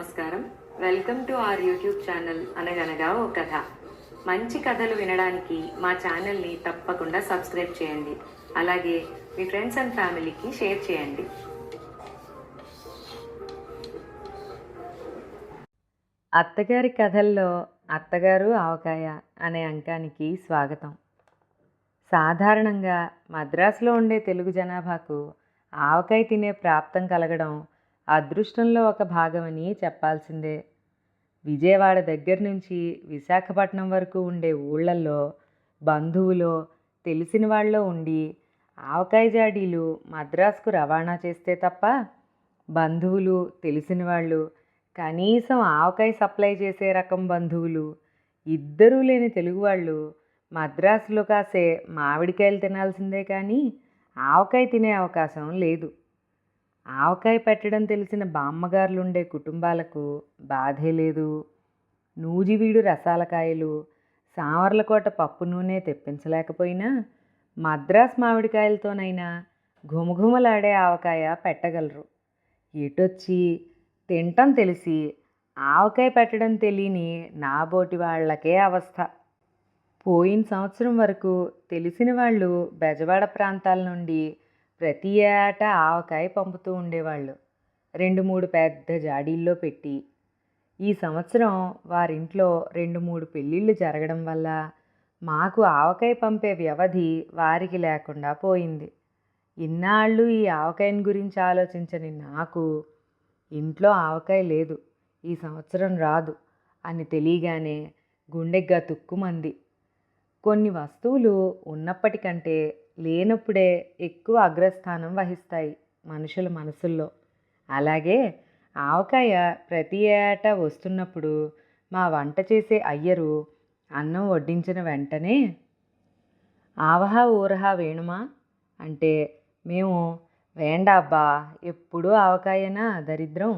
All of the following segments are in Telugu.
నమస్కారం. Welcome to our YouTube channel అనగనగా ఓ కథ. మంచి కథలు వినడానికి మా ఛానల్ని తప్పకుండా సబ్స్క్రైబ్ చేయండి. అలాగే మీ ఫ్రెండ్స్ అండ్ ఫ్యామిలీకి షేర్ చేయండి. అత్తగారి కథల్లో అత్తగారు ఆవకాయ అనే అంకానికి స్వాగతం. సాధారణంగా మద్రాసులో ఉండే తెలుగు జనాభాకు ఆవకాయ తినే ప్రాప్తం కలగడం అదృష్టంలో ఒక భాగమని చెప్పాల్సిందే. విజయవాడ దగ్గర నుంచి విశాఖపట్నం వరకు ఉండే ఊళ్ళల్లో బంధువులో తెలిసిన వాళ్ళలో ఉండి ఆవకాయ జాడీలు మద్రాసుకు రవాణా చేస్తే తప్ప బంధువులు తెలిసిన వాళ్ళు కనీసం ఆవకాయ సప్లై చేసే రకం బంధువులు ఇద్దరూ లేని తెలుగు వాళ్ళు మద్రాసులో కాసే మామిడికాయలు తినాల్సిందే కానీ ఆవకాయ తినే అవకాశం లేదు. ఆవకాయ పెట్టడం తెలిసిన బామ్మగారులు ఉండే కుటుంబాలకు బాధే లేదు. నూజివీడు రసాలకాయలు సామర్లకోట పప్పు నూనె తెప్పించలేకపోయినా మద్రాస్ మామిడికాయలతోనైనా ఘుమఘుమలాడే ఆవకాయ పెట్టగలరు. ఎటొచ్చి తింటం తెలిసి ఆవకాయ పెట్టడం తెలియని నాబోటి వాళ్ళకే అవస్థ. పోయిన సంవత్సరం వరకు తెలిసిన వాళ్ళు బెజవాడ ప్రాంతాల నుండి ప్రతి ఏటా ఆవకాయ పంపుతూ ఉండేవాళ్ళు. రెండు మూడు పెద్ద జాడీల్లో పెట్టి. ఈ సంవత్సరం వారింట్లో రెండు మూడు పెళ్ళిళ్ళు జరగడం వల్ల మాకు ఆవకాయ పంపే వ్యవధి వారికి లేకుండా పోయింది. ఇన్నాళ్ళు ఈ ఆవకాయని గురించి ఆలోచించని నాకు ఇంట్లో ఆవకాయ లేదు ఈ సంవత్సరం రాదు అని తెలియగానే గుండెగ్గా తుక్కుమంది. కొన్ని వస్తువులు ఉన్నప్పటికంటే లేనప్పుడే ఎక్కువ అగ్రస్థానం వహిస్తాయి మనుషుల మనసుల్లో. అలాగే ఆవకాయ ప్రతి ఏటా వస్తున్నప్పుడు మా వంట చేసే అయ్యరు అన్నం వడ్డించిన వెంటనే ఆవహా ఊరహా వేణుమా? అంటే మేము వేండాబ్బా ఎప్పుడూ ఆవకాయనా దరిద్రం?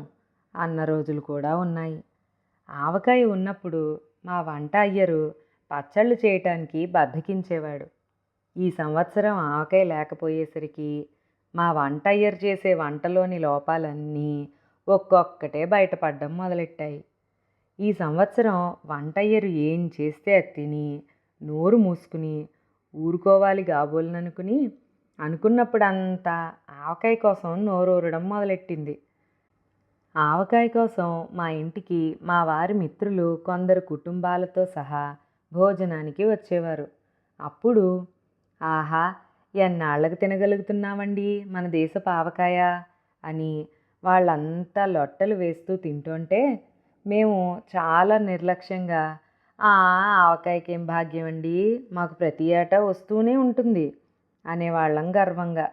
అన్న రోజులు కూడా ఉన్నాయి. ఆవకాయ ఉన్నప్పుడు మా వంట అయ్యరు పచ్చళ్ళు చేయటానికి బద్దకించేవాడు. ఈ సంవత్సరం ఆవకాయ లేకపోయేసరికి మా వంట చేసే వంటలోని లోపాలన్నీ ఒక్కొక్కటే బయటపడడం మొదలెట్టాయి. ఈ సంవత్సరం వంటయ్యరు ఏం చేస్తే అది తిని నోరు మూసుకుని ఊరుకోవాలి కాబోలననుకుని అనుకున్నప్పుడంతా ఆవకాయ కోసం నోరూరడం మొదలెట్టింది. ఆవకాయ కోసం మా ఇంటికి మా వారి మిత్రులు కొందరు కుటుంబాలతో సహా భోజనానికి వచ్చేవారు. అప్పుడు ఆహా ఎన్నాళ్ళకు తినగలుగుతున్నామండి మన దేశపు ఆవకాయ అని వాళ్ళంతా లొట్టలు వేస్తూ తింటుంటే మేము చాలా నిర్లక్ష్యంగా "ఆ, ఆవకాయకేం భాగ్యం అండి మాకు ప్రతి ఏటా వస్తూనే ఉంటుంది అనేవాళ్ళం గర్వంగా.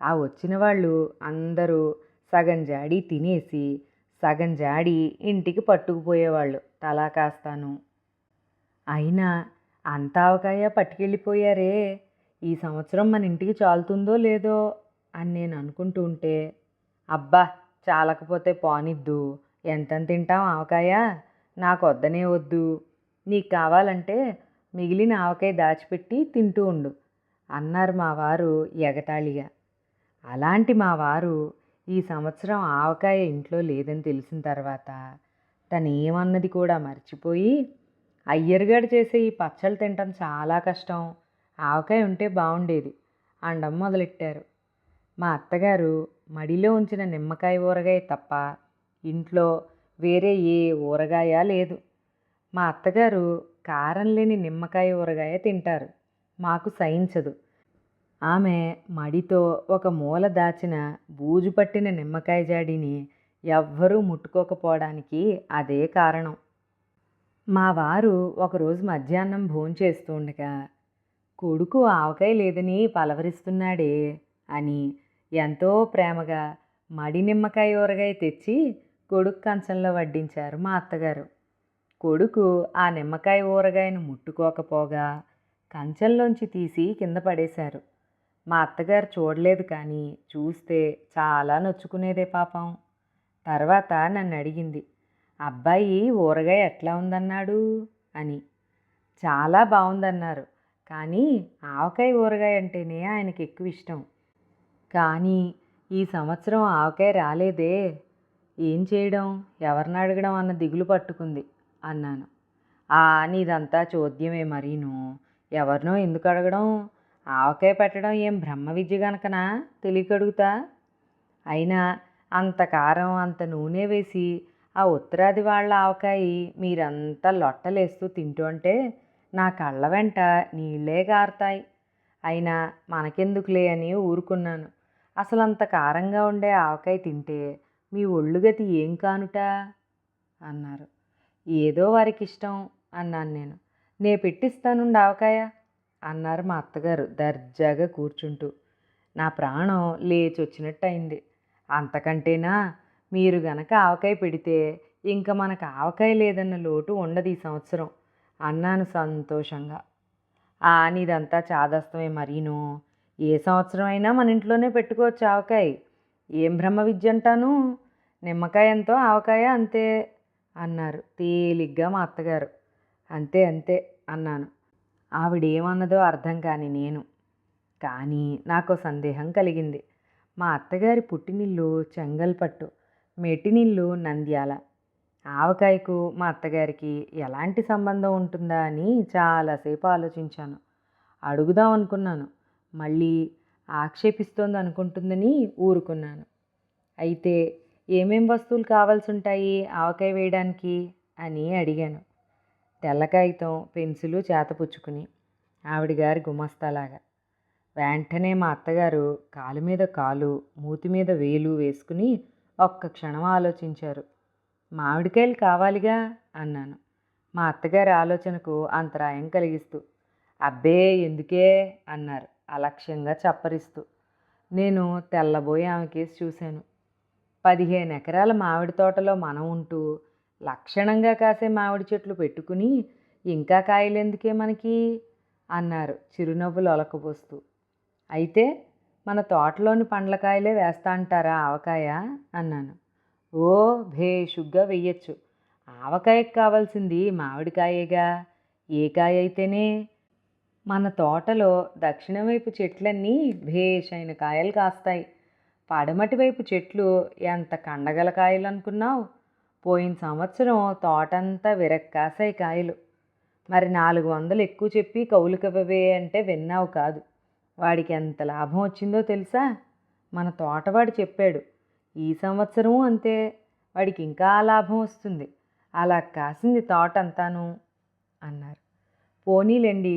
ఆ వచ్చిన వాళ్ళు అందరూ సగం జాడి తినేసి సగం జాడి ఇంటికి పట్టుకుపోయేవాళ్ళు తలా కాస్తాను. అయినా అంత ఆవకాయ పట్టుకెళ్ళిపోయారే? ఈ సంవత్సరం మన ఇంటికి చాలుతుందో లేదో అని నేను అనుకుంటూ ఉంటే అబ్బా! చాలకపోతే పోనిద్దు. ఎంత తింటాం ఆవకాయ? నాకు వద్దనే వద్దు. నీకు కావాలంటే మిగిలిన ఆవకాయ దాచిపెట్టి తింటూ ఉండు అన్నారు మా వారు ఎగతాళిగా. అలాంటి మా వారు ఈ సంవత్సరం ఆవకాయ ఇంట్లో లేదని తెలిసిన తర్వాత తను ఏమన్నది కూడా మర్చిపోయి అయ్యర్గాడు చేసే ఈ పచ్చళ్ళు తినటం చాలా కష్టం. ఆవకాయ ఉంటే బాగుండేది అండం మొదలెట్టారు. మా అత్తగారు మడిలో ఉంచిన నిమ్మకాయ ఊరగాయ తప్ప ఇంట్లో వేరే ఏ ఊరగాయ లేదు. మా అత్తగారు కారం లేని నిమ్మకాయ ఊరగాయ తింటారు. మాకు సహించదు. ఆమె మడితో ఒక మూల దాచిన బూజు పట్టిన నిమ్మకాయ జాడిని ఎవ్వరూ ముట్టుకోకపోవడానికి అదే కారణం. మా వారు ఒకరోజు మధ్యాహ్నం భోంచేస్తూ ఉండగా కొడుకు ఆవకాయ లేదని పలవరిస్తున్నాడే అని ఎంతో ప్రేమగా మడి నిమ్మకాయ ఊరగాయ తెచ్చి కొడుకు కంచంలో వడ్డించారు మా అత్తగారు. కొడుకు ఆ నిమ్మకాయ ఊరగాయను ముట్టుకోకపోగా కంచంలోంచి తీసి కింద పడేశారు. మా అత్తగారు చూడలేదు కానీ చూస్తే చాలా నొచ్చుకునేదే పాపం. తర్వాత నన్ను అడిగింది అబ్బాయి ఊరగాయ ఎట్లా ఉందన్నాడు? అని. చాలా బాగుందన్నారు కానీ ఆవకాయ ఊరగాయ అంటేనే ఆయనకి ఎక్కువ ఇష్టం. కానీ ఈ సంవత్సరం ఆవకాయ రాలేదే. ఏం చేయడం? ఎవరిని అడగడం అన్న దిగులు పట్టుకుంది అన్నాను. ఆ నీదంతా చోద్యమే మరీను. ఎవరినో ఎందుకు అడగడం? ఆవకాయ పెట్టడం ఏం బ్రహ్మ విద్య గనకనా? తెలియక అడుగుతా? అయినా అంత కారం అంత నూనె వేసి ఆ ఉత్తరాది వాళ్ళ ఆవకాయ మీరంతా లొట్టలేస్తూ తింటూ అంటే నా కళ్ళ వెంట నీళ్ళే గారుతాయి. అయినా మనకెందుకులే అని ఊరుకున్నాను. అసలు అంత కారంగా ఉండే ఆవకాయ తింటే మీ ఒళ్ళు గతి ఏం కానుట? అన్నారు. ఏదో వారికి ఇష్టం అన్నాను నేను. నే పెట్టిస్తానుండి ఆవకాయ? అన్నారు మా అత్తగారు దర్జాగా కూర్చుంటూ. నా ప్రాణం లేచి వచ్చినట్టు అయింది అంతకంటేనా మీరు గనక ఆవకాయ పెడితే ఇంకా మనకు ఆవకాయ లేదన్న లోటు ఉండదు ఈ సంవత్సరం. అన్నాను సంతోషంగా. ఆ నీదంతా చాదస్తమే మరీను. ఏ సంవత్సరం అయినా మన ఇంట్లోనే పెట్టుకోవచ్చు ఆవకాయ. ఏం బ్రహ్మ విద్య అంటాను? నిమ్మకాయ ఎంతో ఆవకాయ అంతే అన్నారు తేలిగ్గా మా అత్తగారు. అంతే అంతే అన్నాను. ఆవిడేమన్నదో అర్థం కాని నేను. కానీ నాకు సందేహం కలిగింది. మా అత్తగారి పుట్టినిల్లు చెంగల్పట్టు మెట్టినిల్లు నంద్యాల. ఆవకాయకు మా అత్తగారికి ఎలాంటి సంబంధం ఉంటుందా అని చాలాసేపు ఆలోచించాను. అడుగుదాం అనుకున్నాను. మళ్ళీ ఆక్షేపిస్తోంది అనుకుంటుందని ఊరుకున్నాను. అయితే ఏమేం వస్తువులు కావాల్సి ఉంటాయి ఆవకాయ వేయడానికి అని అడిగాను. తెల్ల పెన్సిలు చేతపుచ్చుకుని ఆవిడ గారి గుమస్తాలాగా. వెంటనే మా అత్తగారు కాలు మీద కాలు మూతి మీద వేలు వేసుకుని ఒక్క క్షణం ఆలోచించారు. మామిడికాయలు కావాలిగా అన్నాను. మా అత్తగారి ఆలోచనకు అంతరాయం కలిగిస్తూ అబ్బే ఎందుకే అన్నారు అలక్ష్యంగా చప్పరిస్తూ. నేను తెల్లబోయి ఆమె చూశాను. పదిహేను ఎకరాల మామిడి తోటలో మనం ఉంటూ లక్షణంగా కాసే మామిడి చెట్లు పెట్టుకుని ఇంకా కాయలెందుకే మనకి? అన్నారు చిరునవ్వులు ఒలకపోస్తూ అయితే మన తోటలోని పండ్లకాయలే వేస్తా అంటారా ఆవకాయ? అన్నాను. ఓ భేషుగ్గా వెయ్యొచ్చు. ఆవకాయకు కావాల్సింది మామిడికాయేగా. ఏ కాయ అయితేనే? మన తోటలో దక్షిణ వైపు చెట్లన్నీ భేషైన కాయలు కాస్తాయి. పడమటి వైపు చెట్లు ఎంత కండగల కాయలు అనుకున్నావు? పోయిన సంవత్సరం తోటంతా విరక్కాసాయి కాయలు. మరి నాలుగు వందలు ఎక్కువ చెప్పి కౌలుకవే అంటే విన్నావు కాదు. వాడికి ఎంత లాభం వచ్చిందో తెలుసా? మన తోటవాడు చెప్పాడు ఈ సంవత్సరం అంతే వాడికి ఇంకా లాభం వస్తుంది. అలా కాసింది తోట అంతాను అన్నారు. పోనీలేండి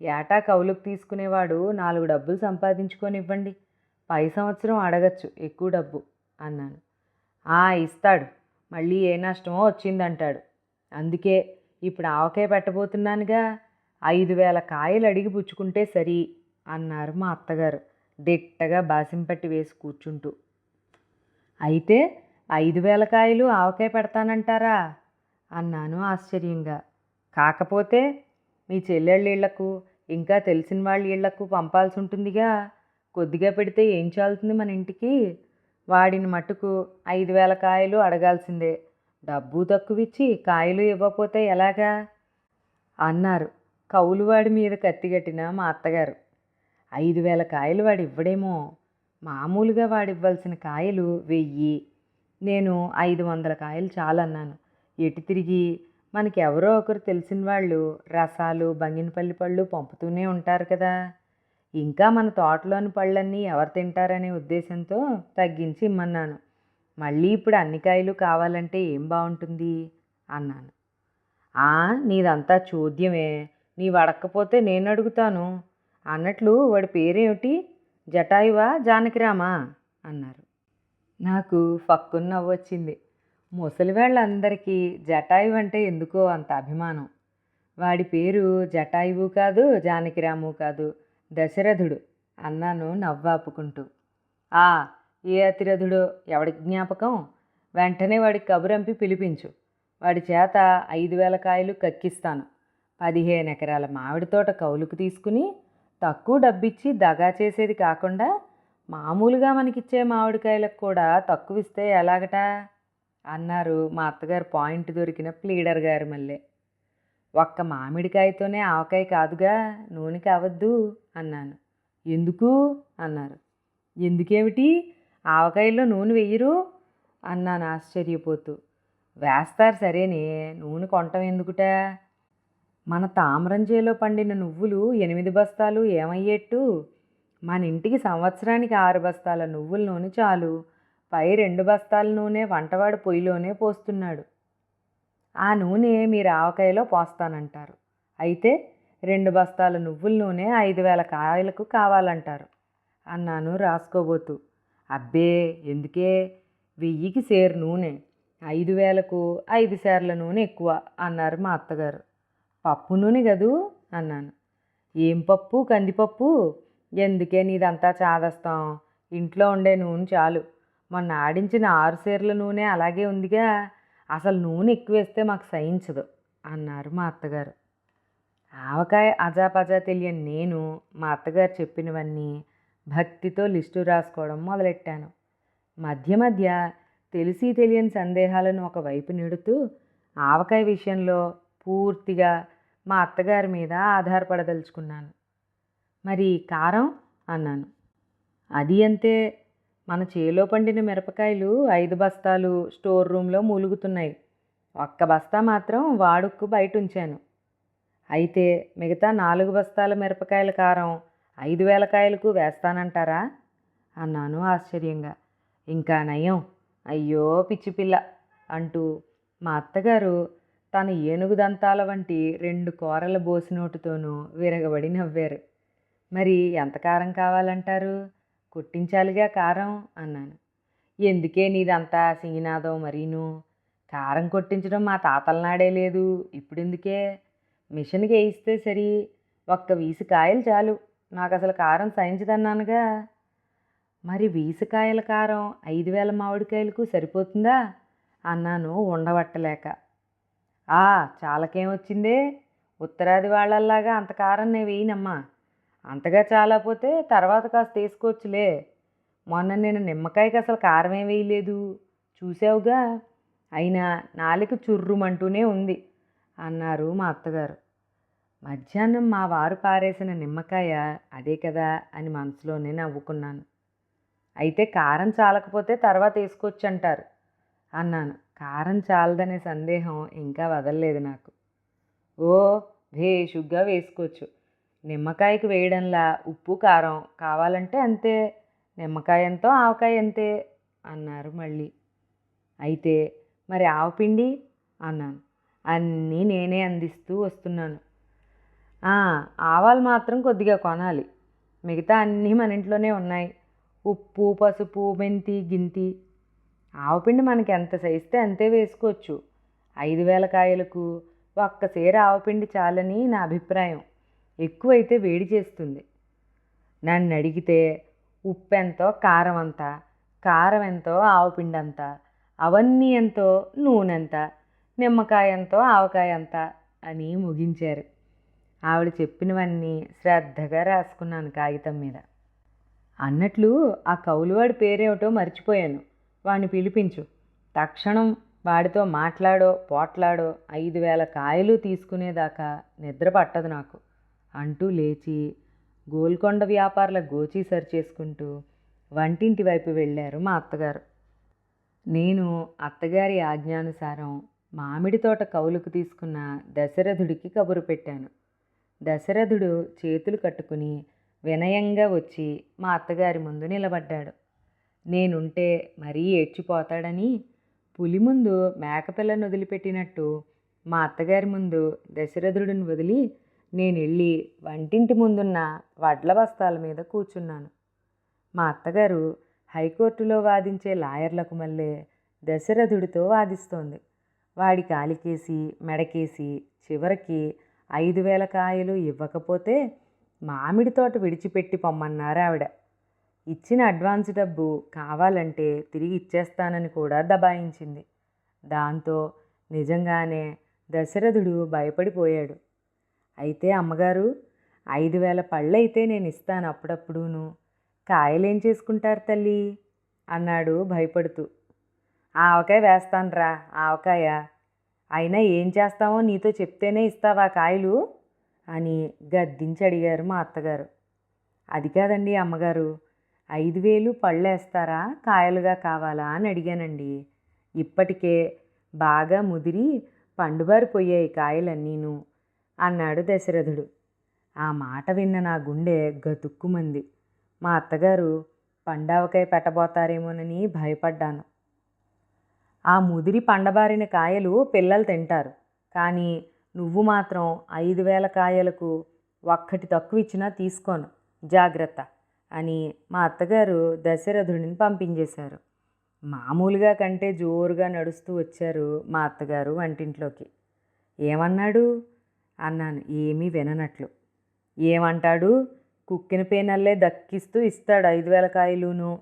ఏటా కౌలుకు తీసుకునేవాడు నాలుగు డబ్బులు సంపాదించుకొని ఇవ్వండి పై సంవత్సరం అడగచ్చు ఎక్కువ డబ్బు అన్నాను. ఆ ఇస్తాడు మళ్ళీ ఏ నష్టమో వచ్చిందంటాడు. అందుకే ఇప్పుడు ఆవకాయ పెట్టబోతున్నానుగా ఐదు వేల కాయలు అడిగి పుచ్చుకుంటే సరి అన్నారు మా అత్తగారు దిట్టగా బాసింపట్టి వేసి కూర్చుంటూ. అయితే ఐదు వేల కాయలు ఆవకాయ పెడతానంటారా? అన్నాను ఆశ్చర్యంగా. కాకపోతే మీ చెల్లెళ్ళ ఇళ్ళకు ఇంకా తెలిసిన వాళ్ళ ఇళ్ళకు పంపాల్సి ఉంటుందిగా కొద్దిగా పెడితే ఏం చాలుతుంది మన ఇంటికి? వాడిని మట్టుకు ఐదు వేల కాయలు అడగాల్సిందే. డబ్బు తక్కువిచ్చి కాయలు ఇవ్వకపోతే ఎలాగా? అన్నారు కౌలువాడి మీద కత్తిగట్టిన మా అత్తగారు. ఐదు వేల కాయలు వాడు ఇవ్వడేమో మామూలుగా వాడు ఇవ్వాల్సిన కాయలు వెయ్యి నేను ఐదు వందల కాయలు చాలన్నాను. ఎటు తిరిగి? మనకి ఎవరో ఒకరు తెలిసిన వాళ్ళు రసాలు బంగినపల్లి పళ్ళు పంపుతూనే ఉంటారు కదా. ఇంకా మన తోటలోని పళ్ళన్నీ ఎవరు తింటారనే ఉద్దేశంతో తగ్గించి ఇమ్మన్నాను. మళ్ళీ ఇప్పుడు అన్ని కాయలు కావాలంటే ఏం బాగుంటుంది అన్నాను. ఆ నీదంతా చూద్యమే. నీవు అడక్కపోతే నేను అడుగుతాను అన్నట్లు వాడి పేరేమిటి? జటాయువా జానకిరామా? అన్నారు. నాకు ఫక్కున నవ్వొచ్చింది. ముసలివాళ్ళందరికీ జటాయువు అంటే ఎందుకో అంత అభిమానం. వాడి పేరు జటాయువు కాదు జానకిరాము కాదు దశరథుడు అన్నాను నవ్వాపుకుంటూ. ఆ ఏ అతిరథుడో ఎవడి జ్ఞాపకం? వెంటనే వాడికి కబురంపి పిలిపించు. వాడి చేత ఐదు వేల కాయలు కక్కిస్తాను. పదిహేను ఎకరాల మామిడి తోట కౌలుకు తీసుకుని తక్కువ డబ్బిచ్చి దగా చేసేది కాకుండా మామూలుగా మనకిచ్చే మామిడికాయలకు కూడా తక్కువ ఇస్తే ఎలాగట? అన్నారు మా అత్తగారు పాయింట్ దొరికిన ప్లీడర్ గారు మళ్ళీ. ఒక్క మామిడికాయతోనే ఆవకాయ కాదుగా నూనె కావద్దు అన్నాను. ఎందుకు? అన్నారు. ఎందుకేమిటి? ఆవకాయలో నూనె వెయ్యరు అన్నాను ఆశ్చర్యపోతూ. వేస్తారు సరేనే నూనె కొంటం ఎందుకుట? మన తామరంజేలో పండిన నువ్వులు ఎనిమిది బస్తాలు ఏమయ్యేట్టు? మన ఇంటికి సంవత్సరానికి ఆరు బస్తాల నువ్వుల నూనె చాలు. పై రెండు బస్తాల నూనె వంటవాడు పొయ్యిలోనే పోస్తున్నాడు. ఆ నూనె మీరు ఆవకాయలో పోస్తానంటారు. అయితే రెండు బస్తాల నువ్వుల నూనె ఐదు వేల కాయలకు కావాలంటారు. అన్నాను రాసుకోబోతూ. అబ్బే ఎందుకే? వెయ్యికి సేరు నూనె. ఐదు వేలకు ఐదు సేర్ల నూనె ఎక్కువ అన్నారు మా అత్తగారు. పప్పు నూనె కదూ? అన్నాను. ఏం పప్పు? కందిపప్పు? ఎందుకే నీదంతా చాదస్తాం? ఇంట్లో ఉండే నూనె చాలు. మొన్న ఆడించిన ఆరు సీరల నూనె అలాగే ఉందిగా. అసలు నూనె ఎక్కువేస్తే మాకు సహించదు అన్నారు మా అత్తగారు. ఆవకాయ అజాపజా తెలియని నేను మా అత్తగారు చెప్పినవన్నీ భక్తితో లిస్టు రాసుకోవడం మొదలెట్టాను. మధ్య మధ్య తెలిసి తెలియని సందేహాలను ఒకవైపు నెడుతూ ఆవకాయ విషయంలో పూర్తిగా మా అత్తగారి మీద ఆధారపడదలుచుకున్నాను. మరి కారం? అన్నాను. అది అంతే. మన చేలో పండిన మిరపకాయలు ఐదు బస్తాలు స్టోర్ రూమ్లో మూలుగుతున్నాయి. ఒక్క బస్తా మాత్రం వాడుక్కు బయట ఉంచాను అయితే మిగతా నాలుగు బస్తాల మిరపకాయల కారం ఐదు వేల కాయలకు వేస్తానంటారా? అన్నాను ఆశ్చర్యంగా. ఇంకా నయం. అయ్యో పిచ్చి పిల్ల అంటూ మా అత్తగారు తన ఏనుగు దంతాల వంటి రెండు కూరల బోసినోటుతోనూ విరగబడి నవ్వారు. మరి ఎంత కారం కావాలంటారు? కుట్టించాలిగా కారం అన్నాను. ఎందుకే నీదంతా సింగినాదం మరీను? కారం కొట్టించడం మా తాతల నాడే లేదు. ఇప్పుడెందుకే? మిషన్కి వేయిస్తే సరి. ఒక్క వీసి కాయలు చాలు. నాకు అసలు కారం సహించదన్నానుగా. మరి వీసకాయల కారం ఐదు వేల మామిడికాయలకు సరిపోతుందా అన్నాను ఉండబట్టలేక. ఆ చాలకేం వచ్చిందే ఉత్తరాది వాళ్ళల్లాగా అంత కారం నేను వేయనమ్మా. అంతగా చాలాపోతే తర్వాత కాస్త తీసుకోవచ్చులే మొన్న నేను నిమ్మకాయకి అసలు కారమే వేయలేదు. చూసావుగా? అయినా నాలుక చుర్రుమంటూనే ఉంది అన్నారు మా అత్తగారు. మధ్యాహ్నం మా వారు పారేసిన నిమ్మకాయ అదే కదా అని మనసులోనే నవ్వుకున్నాను. అయితే కారం చాలకపోతే తర్వాత వేసుకోవచ్చు అంటారు అన్నాను. కారం చాలదనే సందేహం ఇంకా వదలలేదు నాకు. ఓ భేషుగ్గా వేసుకోవచ్చు. నిమ్మకాయకి వేయడంలా ఉప్పు కారం కావాలంటే అంతే నిమ్మకాయ ఎంతో ఆవకాయ అంతే అన్నారు మళ్ళీ. అయితే మరి ఆవపిండి అన్నాను. అన్నీ నేనే అందిస్తూ వస్తున్నాను. ఆవాలు మాత్రం కొద్దిగా కొనాలి. మిగతా అన్నీ మన ఇంట్లోనే ఉన్నాయి. ఉప్పు పసుపు మెంతి గింతి ఆవపిండి మనకి ఎంత సైస్తే అంతే వేసుకోవచ్చు. ఐదు వేల కాయలకు ఒక్క సేర ఆవపిండి చాలని నా అభిప్రాయం. ఎక్కువైతే వేడి చేస్తుంది. నన్ను అడిగితే ఉప్పు ఎంతో కారం అంత కారం ఎంతో ఆవపిండి అంత అవన్నీ ఎంతో నూనె ఎంత నిమ్మకాయ ఎంతో ఆవకాయ ఎంత అని ముగించారు. ఆవిడ చెప్పినవన్నీ శ్రద్ధగా రాసుకున్నాను కాగితం మీద. అన్నట్లు ఆ కౌలువాడి పేరేమిటో మర్చిపోయాను. వాణ్ణి పిలిపించు. తక్షణం వాడితో మాట్లాడో పోట్లాడో ఐదు వేల కాయలు తీసుకునేదాకా నిద్ర పట్టదు నాకు. అంటూ లేచి గోల్కొండ వ్యాపారుల గోచీ సరి చేసుకుంటూ వంటింటి వైపు వెళ్ళారు మా అత్తగారు. నేను అత్తగారి ఆజ్ఞానుసారం మామిడి తోట కౌలుకు తీసుకున్న దశరథుడికి కబురు పెట్టాను. దశరథుడు చేతులు కట్టుకుని వినయంగా వచ్చి మా అత్తగారి ముందు నిలబడ్డాడు. నేనుంటే మరీ ఏడ్చిపోతాడని పులి ముందు మేకపిల్లను వదిలిపెట్టినట్టు మా అత్తగారి ముందు దశరథుడిని వదిలి నేను వెళ్ళి వంటింటి ముందున్న వడ్ల బస్తాల మీద కూర్చున్నాను. మా అత్తగారు హైకోర్టులో వాదించే లాయర్లకు మళ్ళీ దశరథుడితో వాదిస్తోంది. వాడి కాలికేసి మెడకేసి చివరికి ఐదు వేల కాయలు ఇవ్వకపోతే మామిడి తోట విడిచిపెట్టి పొమ్మన్నారు ఆవిడ ఇచ్చిన అడ్వాన్స్ డబ్బు కావాలంటే తిరిగి ఇచ్చేస్తానని కూడా దబాయించింది. దాంతో నిజంగానే దశరథుడు భయపడిపోయాడు. అయితే అమ్మగారు ఐదు వేల పళ్ళైతే నేను ఇస్తాను అప్పుడప్పుడును. కాయలేం చేసుకుంటారు తల్లి? అన్నాడు భయపడుతూ. ఆవకాయ వేస్తానురా ఆవకాయ. అయినా ఏం చేస్తామో నీతో చెప్తేనే ఇస్తావా కాయలు? అని గద్దించి అడిగారు మా అత్తగారు. అది కాదండి అమ్మగారు ఐదు వేలు పళ్ళేస్తారా? కాయలుగా కావాలా? అని అడిగానండి. ఇప్పటికే బాగా ముదిరి పండుబారిపోయాయి కాయలన్నీను అన్నాడు దశరథుడు. ఆ మాట విన్న నా గుండె గతుక్కుమంది. మా అత్తగారు పండావకాయ పెట్టబోతారేమోనని భయపడ్డాను. ఆ ముదిరి పండబారిన కాయలు పిల్లలు తింటారు. కానీ నువ్వు మాత్రం ఐదు వేల కాయలకు ఒక్కటి తక్కువ ఇచ్చినా తీసుకోను. జాగ్రత్త. అని మా అత్తగారు దశరథుడిని పంపించేశారు. మామూలుగా కంటే జోరుగా నడుస్తూ వచ్చారు మా అత్తగారు వంటింట్లోకి. ఏమన్నాడు? అన్నాను ఏమీ విననట్లు. ఏమంటాడు? కుక్కిన పేనల్లే దక్కిస్తూ ఇస్తాడు ఐదు వేల కాయలును.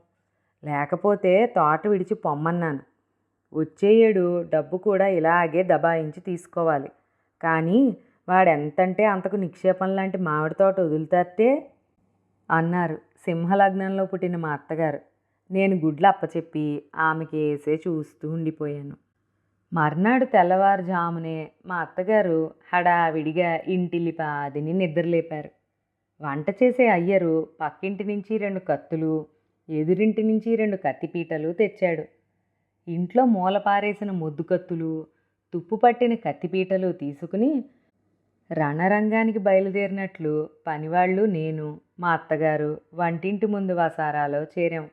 లేకపోతే తోట విడిచి పొమ్మన్నాను. వచ్చే ఏడు డబ్బు కూడా ఇలాగే దబాయించి తీసుకోవాలి. కానీ వాడెంతంటే అంతకు నిక్షేపం లాంటి మామిడి తోట వదులుతాతే అన్నారు. సింహలగ్నంలో పుట్టిన మా అత్తగారు. నేను గుడ్లు అప్పచెప్పి ఆమెకి వేసే చూస్తూ ఉండిపోయాను. మర్నాడు తెల్లవారుజామునే మా అత్తగారు హడావిడిగా ఇంటిల్లిపాదిని నిద్రలేపారు. వంట చేసే అయ్యరు పక్కింటి నుంచి రెండు కత్తులు ఎదురింటి నుంచి రెండు కత్తిపీటలు తెచ్చాడు. ఇంట్లో మూలపారేసిన మొద్దు కత్తులు తుప్పు పట్టిన కత్తిపీటలు తీసుకుని రణరంగానికి బయలుదేరినట్లు పనివాళ్ళు నేను మా అత్తగారు వంటింటి ముందు వసారాలో చేరాం.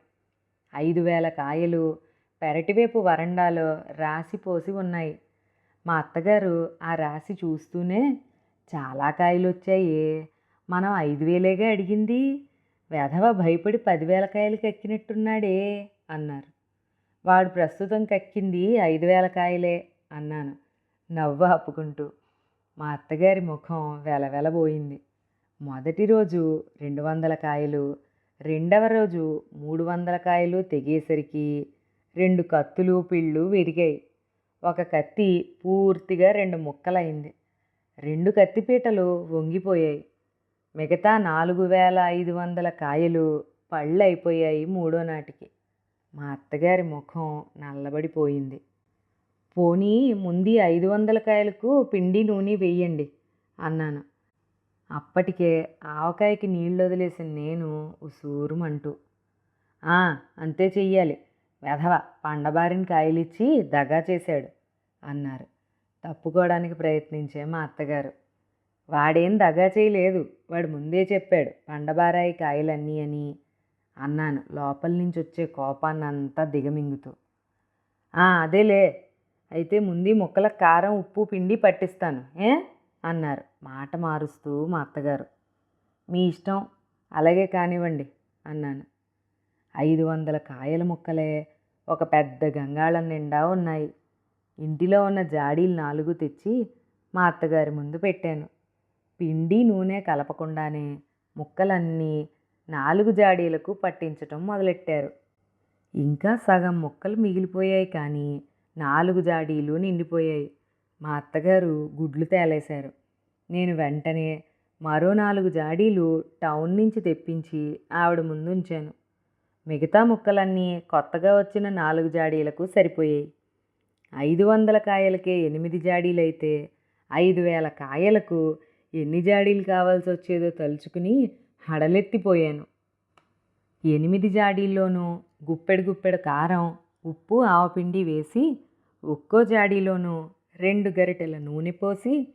ఐదు వేల కాయలు పెరటివైపు వరండాలో రాసి పోసి ఉన్నాయి. మా అత్తగారు ఆ రాసి చూస్తూనే చాలా కాయలు వచ్చాయి మనం ఐదు వేలేగా అడిగింది వెధవ భయపడి పదివేల కాయలు కక్కినట్టున్నాడే అన్నారు. వాడు ప్రస్తుతం కక్కింది ఐదు వేల కాయలే అన్నాను నవ్వు ఆపుకుంటూ. మా అత్తగారి ముఖం వెలవెలబోయింది. మొదటి రోజు రెండు వందల కాయలు రెండవ రోజు మూడు వందల కాయలు తెగేసరికి రెండు కత్తులు పిళ్ళు విరిగాయి. ఒక కత్తి పూర్తిగా రెండు ముక్కలైంది. రెండు కత్తిపీటలు వంగిపోయాయి. మిగతా నాలుగు వేల ఐదు వందల కాయలు పళ్ళు అయిపోయాయి మూడో నాటికి. మా అత్తగారి ముఖం నల్లబడిపోయింది. పోనీ ముందు ఐదు వందల కాయలకు పిండి నూనె వేయండి అన్నాను. అప్పటికే ఆవకాయకి నీళ్ళు వదిలేసిన నేను ఉసూరుమంటూ "ఆ, అంతే చెయ్యాలి. వెధవ పండబారిని కాయలిచ్చి దగా చేశాడు అన్నారు. తప్పుకోవడానికి ప్రయత్నించే మా అత్తగారు. వాడేం దగా చేయలేదు. వాడు ముందే చెప్పాడు పండబారాయి కాయలన్నీ అని అన్నాను లోపల నుంచి వచ్చే కోపాన్ని అంతా దిగమింగుతూ. "ఆ, అదేలే. అయితే ముందు ఈ ముక్కలకు కారం ఉప్పు పిండి పట్టిస్తాను. ఏ? అన్నారు. మాట మారుస్తూ మా అత్తగారు. మీ ఇష్టం అలాగే కానివ్వండి అన్నాను. ఐదు వందల కాయల ముక్కలే ఒక పెద్ద గంగాళం నిండా ఉన్నాయి. ఇంటిలో ఉన్న జాడీలు నాలుగు తెచ్చి మా అత్తగారి ముందు పెట్టాను. పిండి నూనె కలపకుండానే ముక్కలన్నీ నాలుగు జాడీలకు పట్టించటం మొదలెట్టారు. ఇంకా సగం ముక్కలు మిగిలిపోయాయి కానీ నాలుగు జాడీలు నిండిపోయాయి. మా అత్తగారు గుడ్లు తేలేశారు. నేను వెంటనే మరో నాలుగు జాడీలు టౌన్ నుంచి తెప్పించి ఆవిడ ముందు ఉంచాను మిగతా ముక్కలన్నీ కొత్తగా వచ్చిన నాలుగు జాడీలకు సరిపోయాయి. ఐదు వందల కాయలకే ఎనిమిది జాడీలైతే ఐదు వేల కాయలకు ఎన్ని జాడీలు కావాల్సి వచ్చేదో తలుచుకుని హడలెత్తిపోయాను. ఎనిమిది జాడీల్లోనూ గుప్పెడు గుప్పెడు కారం ఉప్పు ఆవపిండి వేసి ఒక్కో జాడీలోనూ రెండు గరిటెల నూనె పోసి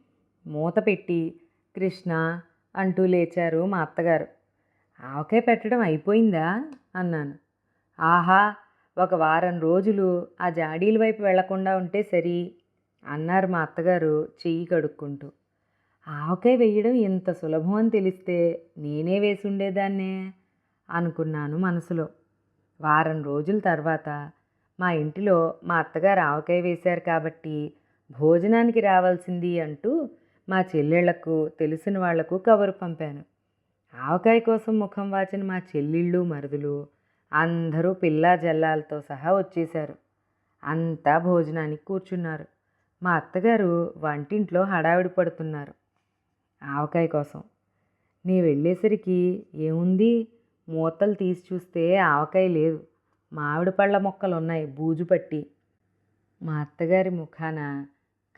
మూత పెట్టి కృష్ణ అంటూ లేచారు మా అత్తగారు. ఆవకాయ పెట్టడం అయిపోయిందా? అన్నాను. ఆహా ఒక వారం రోజులు ఆ జాడీల వైపు వెళ్ళకుండా ఉంటే సరి అన్నారు మా అత్తగారు చెయ్యి కడుక్కుంటూ. ఆవకాయ వేయడం ఇంత సులభం అని తెలిస్తే నేనే వేసి ఉండేదాన్నే అనుకున్నాను మనసులో. వారం రోజుల తర్వాత మా ఇంటిలో మా అత్తగారు ఆవకాయ వేశారు కాబట్టి భోజనానికి రావాల్సింది అంటూ మా చెల్లెళ్ళకు తెలిసిన వాళ్ళకు కబురు పంపాను. ఆవకాయ కోసం ముఖం వాచిన మా చెల్లిళ్ళు మరుదులు అందరూ పిల్లా జల్లాలతో సహా వచ్చేశారు. అంతా భోజనానికి కూర్చున్నారు. మా అత్తగారు వంటింట్లో హడావిడి పడుతున్నారు. ఆవకాయ కోసం. నీ వెళ్ళేసరికి ఏముంది? మూతలు తీసి చూస్తే ఆవకాయ లేదు. మామిడి పళ్ళ మొక్కలు ఉన్నాయి బూజు పట్టి. మా అత్తగారి ముఖాన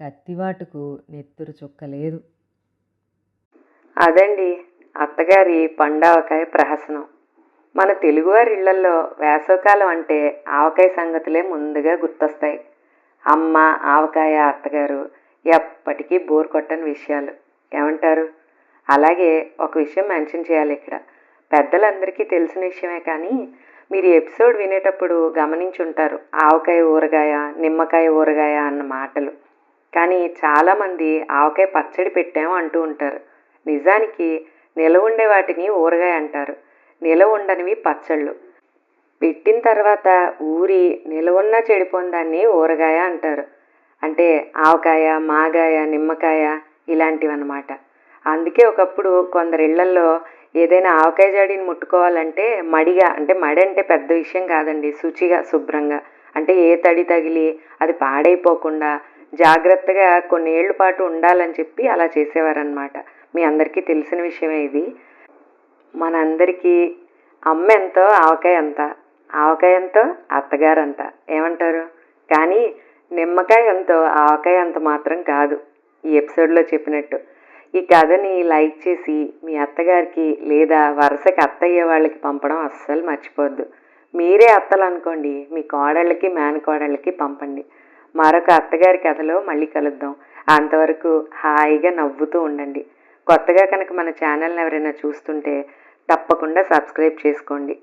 కత్తివాటుకు నెత్తురు చుక్కలేదు. అదండి అత్తగారి పండావకాయ ప్రహసనం. మన తెలుగువారి ఇళ్ళల్లో వేసవకాలం అంటే ఆవకాయ సంగతులే ముందుగా గుర్తొస్తాయి. అమ్మ ఆవకాయ అత్తగారు ఎప్పటికీ బోర్ కొట్టని విషయాలు. ఏమంటారు? అలాగే ఒక విషయం మెన్షన్ చేయాలి ఇక్కడ. పెద్దలందరికీ తెలిసిన విషయమే కానీ మీరు ఎపిసోడ్ వినేటప్పుడు గమనించుంటారు. ఆవకాయ ఊరగాయ నిమ్మకాయ ఊరగాయ అన్న మాటలు. కానీ చాలామంది ఆవకాయ పచ్చడి పెట్టాము అంటూ ఉంటారు. నిజానికి నిలవ ఉండే వాటిని ఊరగాయ అంటారు. నిలవ ఉండనివి పచ్చళ్ళు. పెట్టిన తర్వాత ఊరి నిలవున్న చెడిపోయిన దాన్ని ఊరగాయ అంటారు. అంటే ఆవకాయ మాగాయ నిమ్మకాయ ఇలాంటివి అన్నమాట అందుకే ఒకప్పుడు కొందరిళ్ళల్లో ఏదైనా ఆవకాయ జాడిని ముట్టుకోవాలంటే మడిగా అంటే మడి అంటే పెద్ద విషయం కాదండి. శుచిగా శుభ్రంగా. అంటే ఏ తడి తగిలి అది పాడైపోకుండా జాగ్రత్తగా కొన్నేళ్ళ పాటు ఉండాలని చెప్పి అలా చేసేవారనమాట మీ అందరికీ తెలిసిన విషయమే ఇది. మనందరికీ అమ్మ ఎంతో ఆవకాయ ఎంత ఆవకాయ ఎంతో అత్తగారు అంత. ఏమంటారు? కానీ నిమ్మకాయ ఎంతో ఆవకాయ అంత మాత్రం కాదు. ఈ ఎపిసోడ్లో చెప్పినట్టు. ఈ కథని లైక్ చేసి మీ అత్తగారికి లేదా వరుసకి అత్తయ్య వాళ్ళకి పంపడం అస్సలు మర్చిపోద్దు. మీరే అత్తలు అనుకోండి. మీ కోడళ్ళకి మేనకోడళ్ళకి పంపండి. మరొక అత్తగారి కథలో మళ్ళీ కలుద్దాం. అంతవరకు హాయిగా నవ్వుతూ ఉండండి. కొత్తగా కనుక మన ఛానల్ని ఎవరైనా చూస్తుంటే తప్పకుండా సబ్స్క్రైబ్ చేసుకోండి.